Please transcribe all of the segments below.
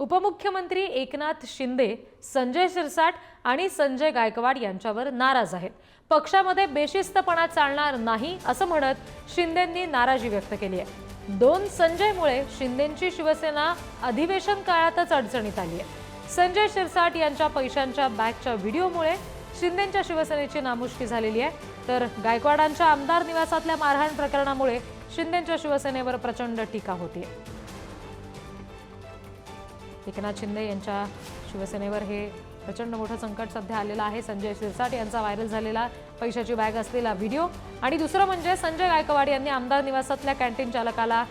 उपमुख्यमंत्री एकनाथ शिंदे संजय शिरसाट आणि संजय गायकवाड यांच्यावर नाराज आहेत. पक्षामध्ये बेशिस्तपणा चालणार नाही असं म्हणत शिंदेंनी नाराजी व्यक्त केली आहे. दोन संजयमुळे शिंदेंची शिवसेना अधिवेशन काळातच अडचणीत आली आहे. संजय शिरसाट यांच्या पैशांच्या बॅगच्या व्हिडिओमुळे शिंदेंच्या शिवसेनेची नामुष्की झालेली आहे. तर गायकवाडांच्या आमदार निवासातल्या मारहाण प्रकरणामुळे शिंदेंच्या शिवसेनेवर प्रचंड टीका होतीये. एकनाथ शिंदे यांच्या शिवसेनेवर हे प्रचंड मोठं संकट सध्या आलेलं आहे. संजय शिरसाट यांचा व्हायरल झालेला पैशाची बॅग असलेला व्हिडिओ. आणि दुसरं म्हणजे संजय गायकवाड यांनी आमदार निवासातल्या कॅन्टीन चालकाला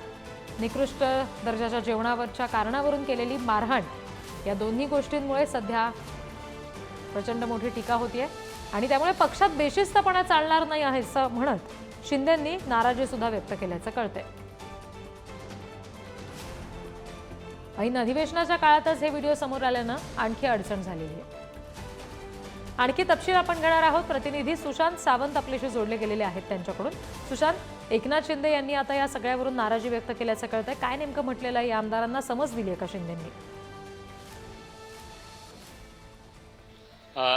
निकृष्ट दर्जाच्या जेवणावरच्या कारणावरून केलेली मारहाण. या दोन्ही गोष्टींमुळे सध्या प्रचंड मोठी टीका होतीये. आणि त्यामुळे पक्षात बेशिस्तपणा चालणार नाही आहे असं म्हणत शिंदेंनी नाराजीसुद्धा व्यक्त केल्याचं कळतंय. ऐन अधिवेशनाच्या काळातच हे व्हिडिओ समोर आल्यानं आणखी अडचण झालेली आहे. आणखी तपशील आपण घेणार आहोत. प्रतिनिधी सुशांत सावंत आपल्याशी जोडले गेलेले आहेत त्यांच्याकडून. सुशांत एकनाथ शिंदे यांनी आता या सगळ्यावरून नाराजी व्यक्त केल्याचं कळतंय. काय नेमकं म्हटलेलं आहे या आमदारांना? समज दिली आहे का शिंदेंनी?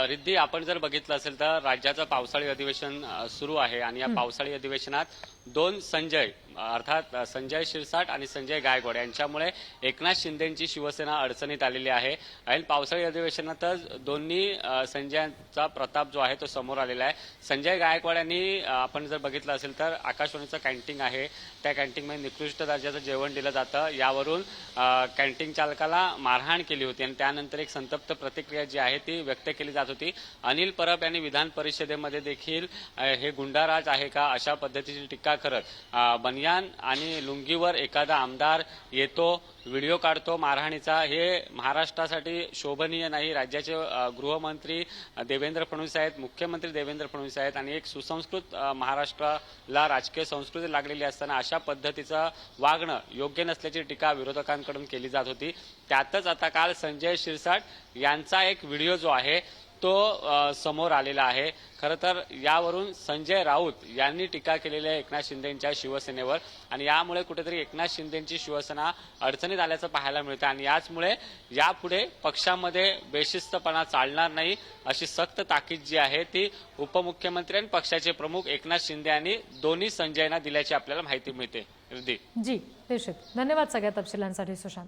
रिद्धी आपण जर बघितलं असेल तर राज्याचं पावसाळी अधिवेशन सुरू आहे. आणि या पावसाळी अधिवेशनात दोन संजय अर्थात संजय शिरसाट आणि संजय गायकवाड यांच्यामुळे एकनाथ शिंदेची शिवसेना अडचणीत आलेली आहे. आणि पावसाळी अधिवेशनातच दोन्ही संजयांचा प्रताप जो आहे तो समोर आलेला आहे. संजय गायकवाड यांनी आपण जर बघितलं असेल तर आकाशवाणीचं कॅन्टीन आहे. त्या कॅन्टीनमध्ये निकृष्ट दर्जाचं जेवण दिलं जातं. यावरून कॅन्टीन चालकाला मारहाण केली होती आणि त्यानंतर एक संतप्त प्रतिक्रिया जी आहे ती व्यक्त केली जात होती. अनिल परब यांनी विधान परिषदेमध्ये देखील हे गुंडाराज आहे का अशा पद्धतीची टीका करत बनिया बनियान आणि लुंगीवर एखादा आमदार येतो व्हिडिओ काढतो मारहाणीचा हे महाराष्ट्रासाठी शोभनीय नाही. राज्याचे गृहमंत्री देवेंद्र फडणवीस आहेत मुख्यमंत्री देवेंद्र फडणवीस आहेत आणि एक सुसंस्कृत महाराष्ट्राला राजकीय संस्कृती लागलेली असताना अशा पद्धतीचं वागणं योग्य नसल्याची टीका विरोधकांकडून केली जात होती. त्यातच आता काल संजय शिरसाट यांचा एक व्हिडिओ जो आहे तो समोर आलेला आहे. खरं तर यावरून संजय राऊत यांनी टीका केलेली आहे एकनाथ शिंदेच्या शिवसेनेवर. आणि यामुळे कुठेतरी एकनाथ शिंदेची शिवसेना अडचणीत आल्याचं पाहायला मिळतं आणि याचमुळे यापुढे पक्षामध्ये बेशिस्तपणा चालणार नाही अशी सक्त ताकीद जी आहे ती उपमुख्यमंत्री आणि पक्षाचे प्रमुख एकनाथ शिंदे यांनी दोन्ही संजयना दिल्याची आपल्याला माहिती मिळते. जी धन्यवाद सगळ्या तपशिलांसाठी सुशांत.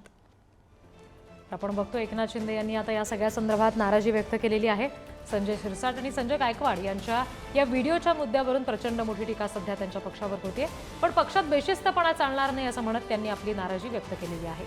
आपण बघतो एकनाथ शिंदे यांनी आता या सगळ्या संदर्भात नाराजी व्यक्त केलेली आहे. संजय शिरसाट आणि संजय गायकवाड यांच्या या व्हिडिओच्या मुद्द्यावरून प्रचंड मोठी टीका सध्या त्यांच्या पक्षावर होतीये. पण पक्षात बेशिस्तपणा चालणार नाही असं म्हणत त्यांनी आपली नाराजी व्यक्त केलेली आहे.